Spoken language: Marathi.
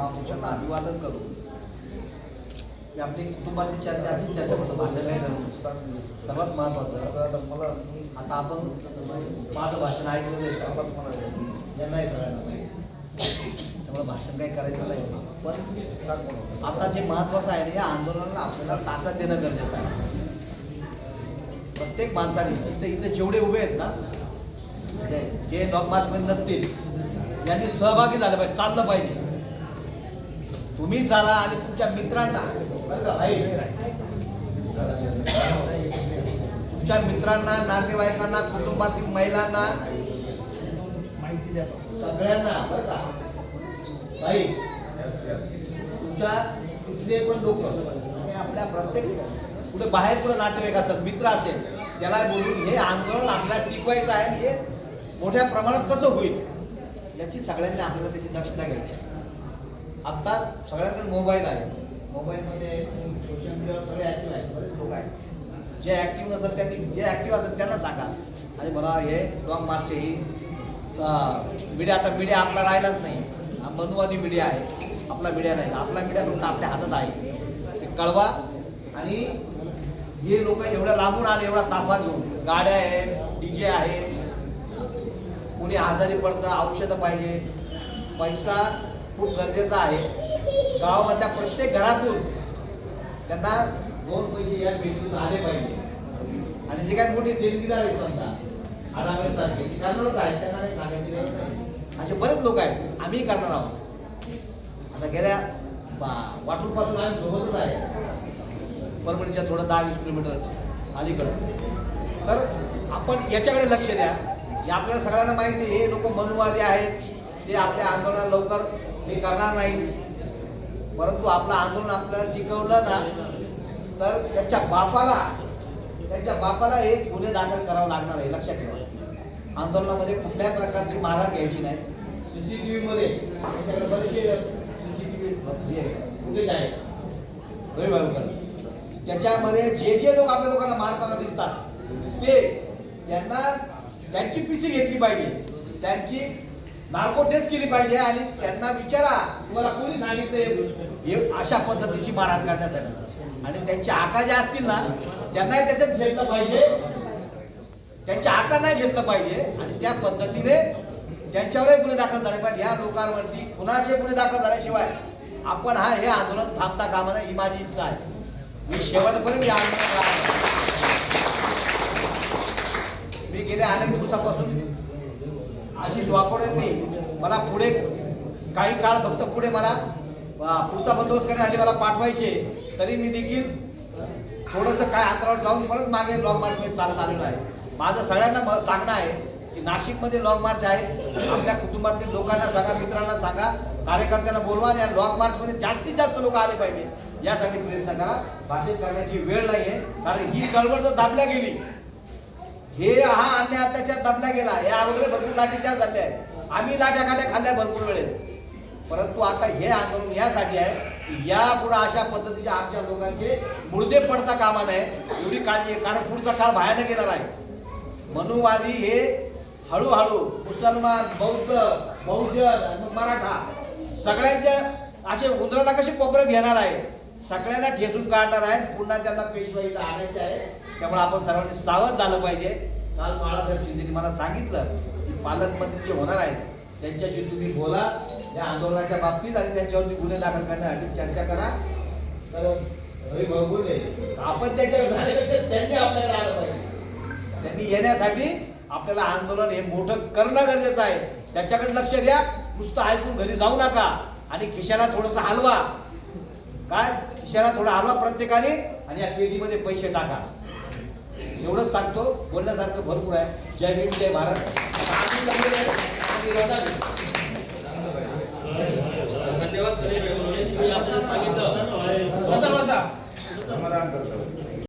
महापुरुषांना अभिवादन करू की आपली कुटुंबातली चर्चा अशी चर्चा होतं भाषण काय झालं सर्वात महत्वाचं आता आपण माझं भाषण ऐकलं आहे सर्वात यांनाही सगळ्यांना माहिती त्यामुळे भाषण काही करायचं नाही. पण आता जे महत्वाचं आहे या आंदोलनाला आपल्याला ताकद देणं गरजेचं आहे. प्रत्येक माणसाने इथे इथे जेवढे उभे आहेत ना जे- जे डॉग मार्चमध्ये नसतील यांनी सहभागी झालं पाहिजे चाललं पाहिजे. तुम्ही चाला आणि तुमच्या मित्रांना. तुमच्या मित्रांना नातेवाईकांना कुटुंबातील महिलांना सगळ्यांना बरं का? भाई तुमच्या तिथले पण लोक आपल्या प्रत्येक कुठे बाहेर कुठे नातेवाईक असतात मित्र असेल त्याला बोलून हे आंदोलन आपल्याला टिकवायचं आहे आणि हे मोठ्या प्रमाणात कसं होईल? याची सगळ्यांनी आपल्याला त्याची दक्षता घ्यायची आहे. आत्ता सगळ्यांकडे मोबाईल आहे. मोबाईलमध्ये सोशल मीडियावर सगळे ॲक्टिव्ह आहेत. बरेच लोक आहेत. जे ॲक्टिव्ह असतात त्यांनी जे ॲक्टिव्ह असतात त्यांना सांगा. आणि मला हे लॉंग मार्च ही मीडिया आता मीडिया आपला राहिलाच नाही. हा मनुवादी मीडिया आहे. आपला मीडिया नाही. आपला मीडिया फक्त आपल्या हातात आहे. ते कळवा. आणि हे लोक एवढ्या लांबून आले एवढा ताफा घेऊन. गाड्या आहेत डीजे आहेत. कोणी आजारी पडतं औषधं पाहिजे. पैसा खूप गरजेचं आहे. गावामधल्या प्रत्येक घरातून त्यांना दोन पैसे या भेटून आले पाहिजे. आणि जे काही मोठी देणगीदार आहेत समजा आडावे सारखे आहेत त्यांना काही सांगायची गरज नाही. असे बरेच लोक आहेत आम्ही करणार आहोत. आता गेल्या वाटून पासून आम्ही सोबतच आहे. परभणीच्या थोडं दहा वीस किलोमीटर अलीकडं. तर आपण याच्याकडे लक्ष द्या. हे आपल्याला सगळ्यांना माहिती हे लोक मनुवादी आहेत. ते आपल्या आंदोलनाला लवकर हे करणार नाही. परंतु आपलं आंदोलन आपल्याला टिकवलं ना तर त्याच्या बापाला त्याच्या बापाला हे गुन्हे दाखल करावं लागणार आहे लक्षात ठेवा. आंदोलनामध्ये कुठल्याही प्रकारची माघार घ्यायची नाही. सीसीटीव्ही मध्ये त्याच्याकडे बरेचसे सीसीटीव्ही फुटेज आहे. होय बाबा. त्याच्यामध्ये जे जे लोक आपल्या लोकांना मारताना दिसतात ते त्यांना त्यांची पिशी घेतली पाहिजे. त्यांची नार्को टेस्ट केली पाहिजे आणि त्यांना विचारा तुम्हाला कोणी सांगितले अशा पद्धतीची मारहाण करण्यासाठी आणि त्यांच्या आका जे असतील ना त्यांनाही त्याच्यात घेतलं पाहिजे. त्यांच्या आका नाही घेतलं पाहिजे. आणि त्या पद्धतीने त्यांच्यावरही गुन्हे दाखल झाले पाहिजे. ह्या लोकांवरती कुणाचे गुन्हे दाखल झाल्याशिवाय आपण हा हे आंदोलन थांबता कामा नये ही माझी इच्छा आहे. मी शेवटपर्यंत या आंदोलन मी गेल्या अनेक दिवसापासून आशिष वाकोडेंनी मला पुढे काही काळ फक्त पुढे मला पुढचा बंदोबस्त करण्यासाठी मला पाठवायचे तरी मी देखील थोडंसं काय अंतरावर जाऊन परत मागे लॉंग मार्चमध्ये चालत आलेलो आहे. माझं सगळ्यांना म- सांगणं आहे की नाशिकमध्ये लॉंग मार्च आहे. आपल्या कुटुंबातील लोकांना सांगा मित्रांना सांगा कार्यकर्त्यांना बोलवा आणि या लॉंग मार्चमध्ये जास्तीत जास्त लोक आले पाहिजे. यासाठी प्रयत्न करा. भाषेत करण्याची वेळ नाही आहे कारण ही चळवळ जर दाबल्या गेली हे हा अन्याय अत्याचार दबला गेला. हे अगोदर भरपूर लाठीचार झाले आहे आम्ही लाट्या काट्या खाल्ल्या भरपूर वेळेस. परंतु आता हे आंदोलन यासाठी आहे या पुढे अशा पद्धतीच्या आमच्या लोकांचे मुर्दे पडता कामा नये एवढी काळजी कारण पुढचा काळ भयानक येणार आहे मनुवादी हे हळूहळू मुसलमान बौद्ध बहुजन मराठा सगळ्यांच्या असे उंदराला कसे कोपऱ्यात घेणार आहे? सगळ्यांना ठेचून काढणार आहे पुन्हा त्यांना पेशवाईला आणायचे आहे. त्यामुळे आपण सर्वांनी सावध झालं पाहिजे. काल बाळासाहेब शिंदेने मला सांगितलं की पालकमंत्री जे होणार आहेत त्यांच्याशी तुम्ही बोला या आंदोलनाच्या बाबतीत आणि त्यांच्यावरती गुन्हे दाखल करण्यासाठी चर्चा करा. तर बोलले आपण त्याच्यावर झाल्यापेक्षा त्यांनी आपल्याकडे आलं पाहिजे. त्यांनी येण्यासाठी आपल्याला आंदोलन हे मोठं करणं गरजेचं आहे. त्याच्याकडे लक्ष द्या. नुसतं ऐकून घरी जाऊ नका आणि खिशाला थोडंसं हलवा. काय? खिशाला थोडा हलवा प्रत्येकाने आणि या पेटीमध्ये पैसे टाका. एवढंच सांगतो बोलण्यासारखं भरपूर आहे. जय भीम जय भारत.